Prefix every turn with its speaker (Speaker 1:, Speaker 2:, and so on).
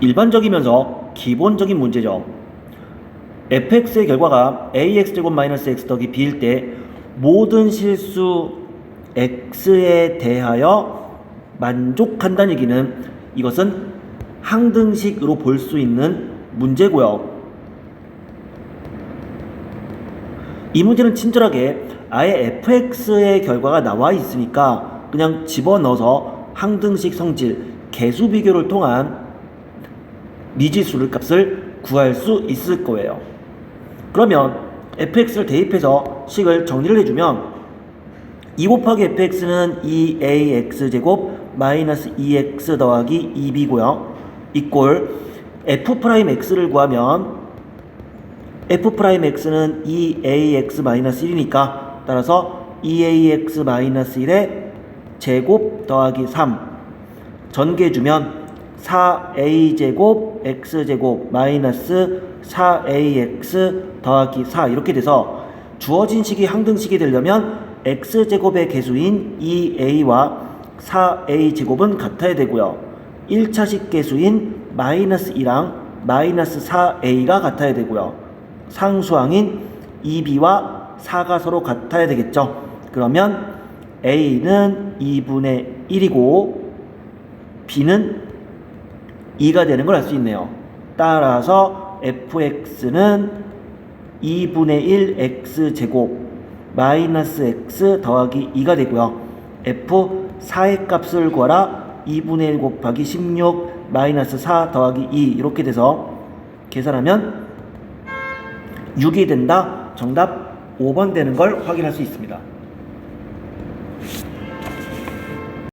Speaker 1: 일반적이면서 기본적인 문제죠. fx의 결과가 ax제곱 마이너스 x 더하기 b일 때 모든 실수 x에 대하여 만족한다는 얘기는 이것은 항등식으로 볼 수 있는 문제고요. 이 문제는 친절하게 아예 fx의 결과가 나와 있으니까 그냥 집어넣어서 항등식 성질 개수 비교를 통한 미지수를 값을 구할 수 있을 거예요. 그러면 fx를 대입해서 식을 정리를 해주면 2 곱하기 fx는 2ax 제곱 마이너스 2x 더하기 2b고요. 이꼴 f 프라임 x를 구하면 f 프라임 x는 2ax 마이너스 1이니까 따라서 2ax 마이너스 1의 제곱 더하기 3 전개해주면 4a 제곱 x 제곱 마이너스 4ax 더하기 4 이렇게 돼서 주어진 식이 항등식이 되려면 x 제곱의 개수인 2a와 4a 제곱은 같아야 되고요. 1차식 개수인 마이너스 2랑 마이너스 4a가 같아야 되고요. 상수항인 2b와 4가 서로 같아야 되겠죠. 그러면 a는 2분의 1이고 b는 2가 되는 걸 알 수 있네요. 따라서 fx는 2분의 1 x 제곱 마이너스 x 더하기 2가 되고요. f 4의 값을 구하라 2분의 1 곱하기 16 마이너스 4 더하기 2 이렇게 돼서 계산하면 6이 된다. 정답 5번 되는 걸 확인할 수 있습니다.